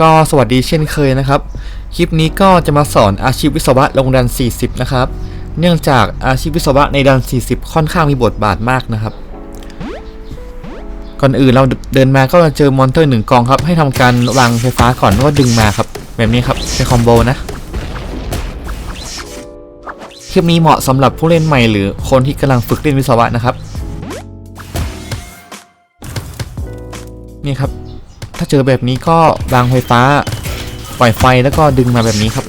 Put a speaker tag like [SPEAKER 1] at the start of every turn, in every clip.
[SPEAKER 1] ก็สวัสดีเช่นเคยนะครับ คลิปนี้ก็จะมาสอนอาชีพวิศวะลงดัน 40 นะครับ เนื่องจากอาชีพวิศวะในดัน 40 ค่อนข้างมีบทบาทมากนะครับ ก่อนอื่นเราเดินมาก็จะเจอมอนเตอร์หนึ่งกองครับ ให้ทำการวางไฟฟ้าก่อนวก็ดึงมาครับ แบบนี้ครับเป็นคอมโบนะ คลิปนี้เหมาะสำหรับผู้เล่นใหม่หรือคนที่กำลังฝึกเล่นวิศวะนะครับ นี่ครับ ถ้าเจอแบบนี้ก็วางไฟฟ้า ปล่อยไฟแล้วก็ดึงมาแบบนี้ครับ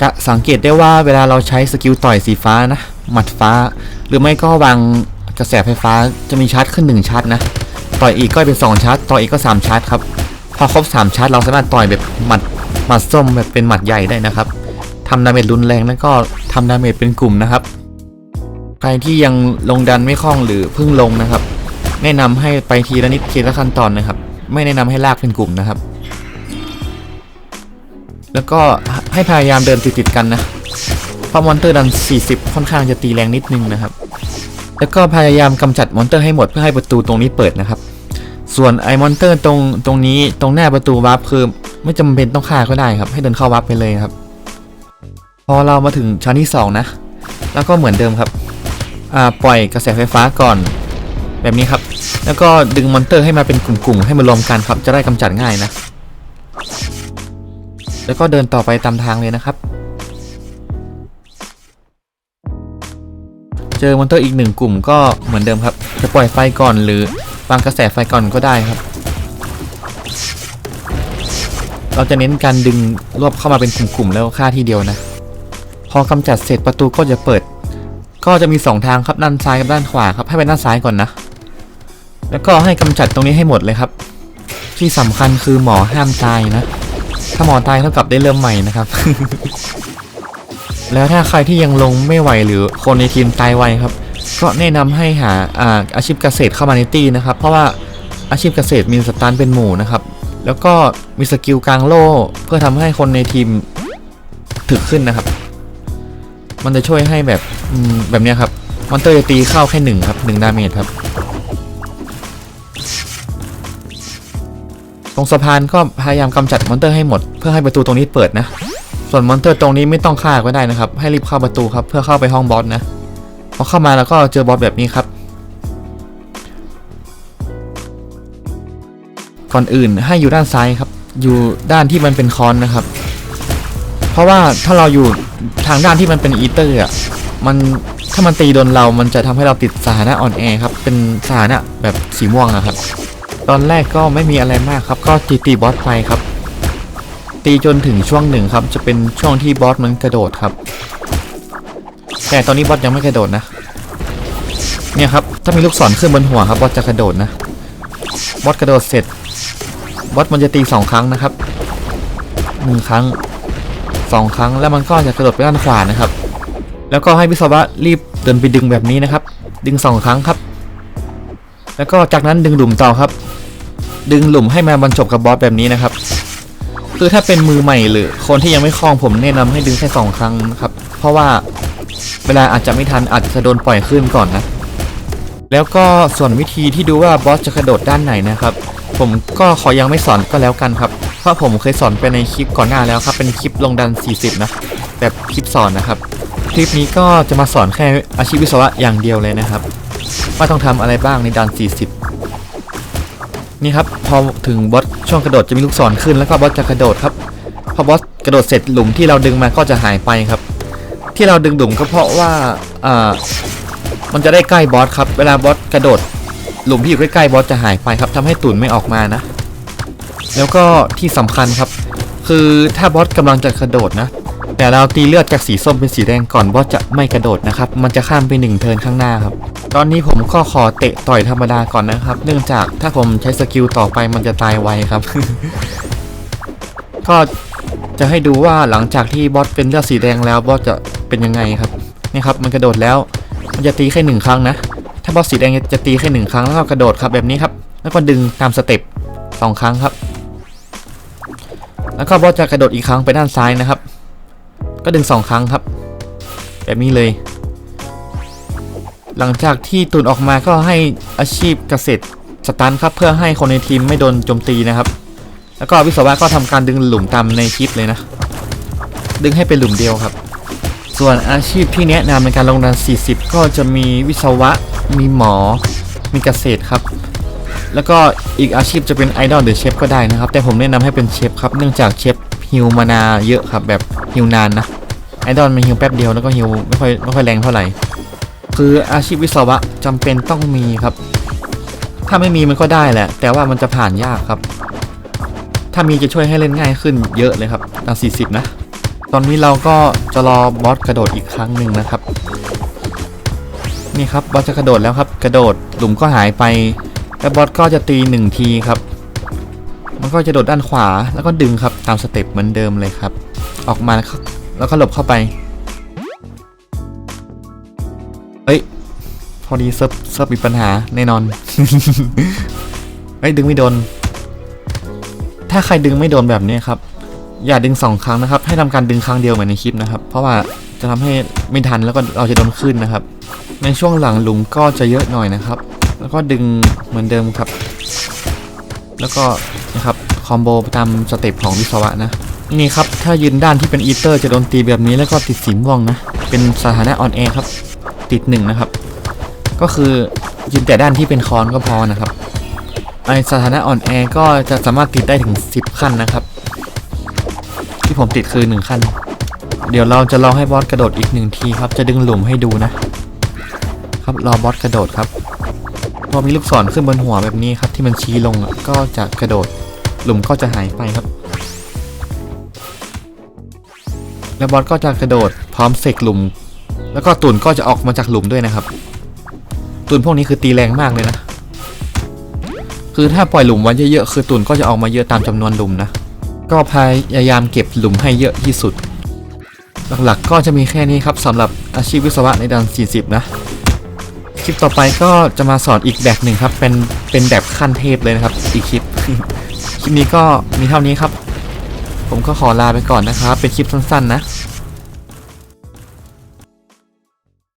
[SPEAKER 1] จะสังเกตได้ว่าเวลาเราใช้สกิลต่อยสีฟ้านะ หมัดฟ้า หรือไม่ก็วางกระแสไฟฟ้าจะมีชาร์จขึ้น 1ชาร์จนะ ต่อยอีกก็เป็น 2ชาร์จ ต่อยอีกก็ 3 ชาร์จครับ พอครบ 3 ชาร์จเราสามารถต่อยแบบหมัดหมัดส้มแบบเป็นหมัดใหญ่ได้นะครับทำดาเมจรุนแรงแล้วก็ทำดาเมจเป็นกลุ่มนะครับ ใครที่ยังลงดันไม่คล่องหรือเพิ่งลงนะครับ แนะนำให้ไปทีละนิดทีละขั้นตอนนะครับ ไม่แนะนำให้ลากเป็นกลุ่มนะครับ แล้วก็ให้พยายามเดินติดๆกันนะเพราะมอนเตอร์ดัน 40 ค่อนข้างจะตีแรงนิดนึงนะครับ แล้วก็พยายามกำจัดมอนเตอร์ให้หมดเพื่อให้ประตูตรงนี้เปิดนะครับ ส่วนไอ้มอนเตอร์ตรงตรงนี้ตรงหน้าประตูวาร์ปคือไม่จำเป็นต้องฆ่าก็ได้ครับ ให้เดินเข้าวาร์ปไปเลยครับ พอเรามาถึงชั้นที่ 2 นะ แล้วก็เหมือนเดิมครับ อ่าปล่อยกระแสไฟฟ้าก่อน แบบนี้ครับ แล้วก็ดึงมอนเตอร์ให้มาเป็นกลุ่มๆ ให้มารวมกันครับ จะได้กำจัดง่ายนะ แล้วก็เดินต่อไปตามทางเลยนะครับ เจอมอนเตอร์อีกหนึ่งกลุ่มก็เหมือนเดิมครับ จะปล่อยไฟก่อนหรือวางกระแสไฟก่อนก็ได้ครับ เราจะเน้นการดึงรวบเข้ามาเป็นกลุ่มๆ แล้วฆ่าทีเดียวนะ พอกำจัดเสร็จประตูก็จะเปิดก็จะมีสองทางครับด้านซ้ายกับด้านขวาครับให้ไปด้านซ้ายก่อนนะ แล้วก็ให้กำจัดตรงนี้ให้หมดเลยครับ ที่สำคัญคือหมอห้ามตายนะ ถ้าหมอตายเท่ากับได้เริ่มใหม่นะครับ แล้วถ้าใครที่ยังลงไม่ไหวหรือคนในทีมตายไวครับ ก็แนะนำให้หาอาอาชีพเกษตรเข้ามาในตีนะครับ เพราะว่าอาชีพเกษตรมีสตาร์เป็นหมู่นะครับ แล้วก็มีสกิลกลางโล่เพื่อทำให้คนในทีมถึกขึ้นนะครับ มันจะช่วยให้แบบแบบนี้ครับมอนเตอร์จะตีเข้าแค่หนึ่งครับหนึ่งดาเมจครับ ตรงสะพานก็พยายามกำจัดมอนเตอร์ให้หมด เพื่อให้ประตูตรงนี้เปิดนะ ส่วนมอนเตอร์ตรงนี้ไม่ต้องฆ่าก็ได้นะครับ ให้รีบเข้าประตูครับเพื่อเข้าไปห้องบอสนะพอเข้ามาแล้วก็เจอบอสแบบนี้ครับ ก่อนอื่นให้อยู่ด้านซ้ายครับ อยู่ด้านที่มันเป็นคอนนะครับ เพราะว่าถ้าเราอยู่ทางด้านที่มันเป็นอีเตอร์อะมันถ้ามันตีโดนเรา มันจะทำให้เราติดสถานะอ่อนแอครับ เป็นสถานะแบบสีม่วงอะครับ ตอนแรกก็ไม่มีอะไรมากครับ ก็ตีตีบอสไปครับ ตีจนถึงช่วงหนึ่งครับ จะเป็นช่วงที่บอสมันกระโดดครับ แต่ตอนนี้บอสยังไม่กระโดดนะ เนี่ยครับ ถ้ามีลูกศรขึ้นบนหัวครับบอสจะกระโดดนะ บอสกระโดดเสร็จ บอสมันจะตีสองครั้งนะครับหนึ่งครั้งสองครั้งแล้วมันก็จะกระโดดไปด้านขวานะครับ แล้วก็ให้วิศวะรีบเดินไปดึงแบบนี้นะครับ ดึงสองครั้งครับ แล้วก็จากนั้นดึงหลุมต่อครับ ดึงหลุมให้มาบรรจบกับบอสแบบนี้นะครับ คือถ้าเป็นมือใหม่หรือ คนที่ยังไม่คล่องผมแนะนำให้ดึงแค่สองครั้งครับ เพราะว่าเวลาอาจจะไม่ทันอาจจะโดนปล่อยขึ้นก่อนนะ แล้วก็ส่วนวิธีที่ดูว่าบอสจะกระโดดด้านไหนนะครับ ผมก็ขอยังไม่สอนก็แล้วกันครับ เพราะผมเคยสอนไปในคลิปก่อนหน้าแล้วครับ เป็นคลิปลงดัน 40 นะแบบคลิปสอนนะครับคลิปนี้ก็จะมาสอนแค่อาชีพวิศวะอย่างเดียวเลยนะครับ ว่าต้องทำอะไรบ้างในดัน 40 นี่ครับพอถึงบอสช่วงกระโดดจะมีลูกศรขึ้นแล้วก็บอสจะกระโดดครับพอบอสกระโดดเสร็จหลุมที่เราดึงมาก็จะหายไปครับ ที่เราดึงหลุมก็เพราะว่าอ่ามันจะได้ใกล้บอสครับ เวลาบอสกระโดด หลุมที่อยู่ใกล้ๆบอสจะหายไปครับทำให้ตุ่นไม่ออกมานะ แล้วก็ที่สำคัญครับ คือถ้าบอสกำลังจะกระโดดนะ แต่เราตีเลือดจากสีส้มเป็นสีแดงก่อนบอสจะไม่กระโดดนะครับ มันจะข้ามไปหนึ่งเทินข้างหน้าครับ ตอนนี้ผมก็ขอเตะต่อยธรรมดาก่อนนะครับ เนื่องจากถ้าผมใช้สกิลต่อไปมันจะตายไวครับ ก็จะให้ดูว่าหลังจากที่บอสเป็นเลือดสีแดงแล้วบอสจะเป็นยังไงครับ นี่ครับมันกระโดดแล้ว มันจะตีแค่หนึ่งครั้งนะ ถ้าบอสสีแดงจะตีแค่หนึ่งครั้งแล้วก็กระโดดครับแบบนี้ครับ แล้วก็ดึงตามสเต็ปสองครั้งครับ แล้วก็บอสจะกระโดดอีกครั้งไปด้านซ้ายนะครับ ก็ดึงสองครั้งครับ แบบนี้เลย หลังจากที่ตุนออกมาก็ให้อาชีพเกษตรสตันครับ เพื่อให้คนในทีมไม่โดนโจมตีนะครับ แล้วก็วิศวะก็ทำการดึงหลุมตามในคลิปเลยนะ ดึงให้เป็นหลุมเดียวครับ ส่วนอาชีพที่แนะนำในการลงดัน 40 ก็จะมีวิศวะ มีหมอ มีเกษตรครับ แล้วก็อีกอาชีพจะเป็นไอดอลหรือเชฟก็ได้นะครับ แต่ผมแนะนำให้เป็นเชฟครับ เนื่องจากเชฟฮิวมานาเยอะครับแบบ ฮิวนานนะไอดอลมันฮิวแป๊บเดียวแล้วก็ฮิวไม่ค่อยไม่ค่อยแรงเท่าไหร่ คืออาชีพวิศวะจำเป็นต้องมีครับ ถ้าไม่มีมันก็ได้แหละ แต่ว่ามันจะผ่านยากครับ ถ้ามีจะช่วยให้เล่นง่ายขึ้นเยอะเลยครับดัง40นะ ตอนนี้เราก็จะรอบอสกระโดดอีกครั้งหนึ่งนะครับ นี่ครับบอสจะกระโดดแล้วครับ กระโดดหลุมก็หายไปแล้วบอสก็จะตีหนึ่งทีครับ มันก็จะโดดด้านขวาแล้วก็ดึงครับตามสเต็ปเหมือนเดิมเลยครับ ออกมาแล้วก็แล้วก็หลบเข้าไป เฮ้ย พอดีเซิร์ฟเซิร์ฟมีปัญหาแน่นอน เฮ้ย ดึงไม่โดน ถ้าใครดึงไม่โดนแบบนี้ครับ อย่าดึงสองครั้งนะครับ ให้ทำการดึงครั้งเดียวเหมือนในคลิปนะครับ เพราะว่าจะทำให้ไม่ทันแล้วก็เราจะโดนขึ้นนะครับ ในช่วงหลังหลุมก็จะเยอะหน่อยนะครับ แล้วก็ดึงเหมือนเดิมครับ แล้วก็นะครับคอมโบตามสเต็ปของวิศวะนะ นี่ครับ ถ้ายืนด้านที่เป็นอีเตอร์จะโดนตีแบบนี้แล้วก็ติดสีม่วงนะ เป็นสถานะออนแอร์ครับ ติดหนึ่งนะครับ ก็คือยืนแต่ด้านที่เป็นคอนก็พอนะครับไอสถานะออนแอร์ก็จะสามารถติดได้ถึง 10 ขั้นนะครับ ที่ผมติดคือ 1 ขั้น เดี๋ยวเราจะลองให้บอสกระโดดอีกหนึ่งทีครับ จะดึงหลุมให้ดูนะ ครับรอบอสกระโดดครับ พอมีลูกศรขึ้นบนหัวแบบนี้ครับที่มันชี้ลงก็จะกระโดด หลุมก็จะหายไปครับ แล้วบอสก็จะกระโดดพร้อมเสกหลุม แล้วก็ตุ่นก็จะออกมาจากหลุมด้วยนะครับ ตุ่นพวกนี้คือตีแรงมากเลยนะ คือถ้าปล่อยหลุมไว้เยอะๆคือตุ่นก็จะออกมาเยอะตามจำนวนหลุมนะ ก็พยายามเก็บหลุมให้เยอะที่สุด หลักๆก็จะมีแค่นี้ครับสำหรับอาชีพวิศวะในดัน 40 นะ คลิปต่อไปก็จะมาสอนอีกแบบหนึ่งครับ เป็นเป็นแบบขั้นเทพเลยนะครับ อีกคลิป คลิปนี้ก็มีเท่านี้ครับ ผมก็ขอลาไปก่อนนะครับ เป็นคลิปสั้นๆนะ